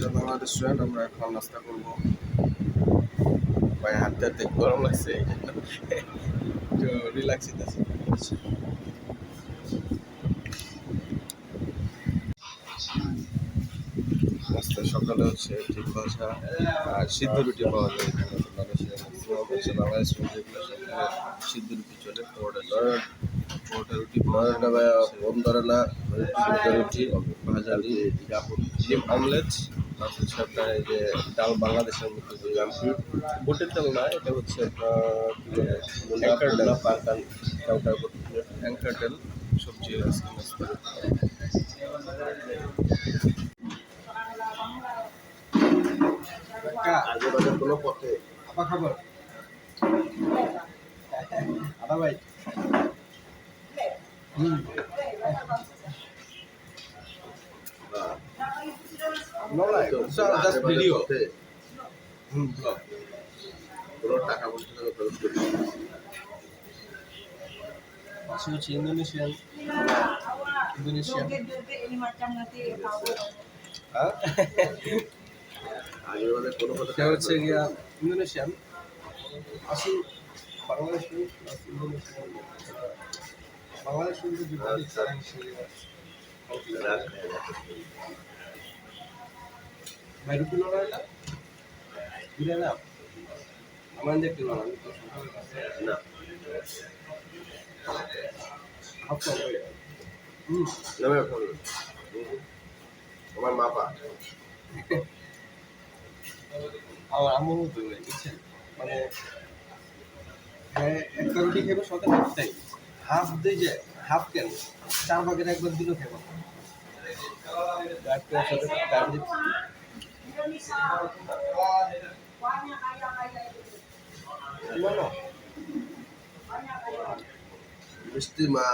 Star Bangla আমরা এখন নাস্তা করব। ভাই হাঁটতে হাঁটতে গরম লাগছে রিল্যাক্স আছে নাস্তা সকালে হচ্ছে ঠিক ভাষা আর সিদ্ধ রুটি পাওয়া যায় এখানে। বাংলাদেশে ম্যাক্সিমাম হচ্ছে বাংলা যেগুলো সেখানে সিদ্ধ রুটি চলে রুটি ধরে না সিদ্ধ রুটি ভাজা ডিম অমলেট হচ্ছে আপনার এই যে ডাল বাংলাদেশের মধ্যে বুটের ডাল না এটা হচ্ছে আপনার অ্যাঙ্কার ডাল। অ্যাঙ্কার ডাল সবজি আজকে নাস্তা কোনো পথে? আপা খাবার। আদা ভাই। No, like, so just video. হুম। ব্লগ কোনো টাকা পয়সা টাকা খরচ করি পাশে হচ্ছে Indonesian Indonesian Joget-joget ini macam nanti tahu. হ্যাঁ? কোনো হচ্ছে গিয়া ইন্দোনেশিয়ান। আসল বাংলাদেশ বাংলাদেশ কিন্তু দুটো রাখ, ভাই রুটি লড়া এটা? ঘুরে না? আমার দেখতে লড়া আমি তো সকালে কাছে না। হাফ কাপ হুম নামে ফোন আমার মাপা। আমার আম্মু মতো বুঝছেন? মানে হ্যাঁ একটা রুটি খেবে সকালে একটাই হাফ দিয়ে। যে, হাফ কেন? চার ভাগের একবার দিলেও খেবো মিষ্টি মা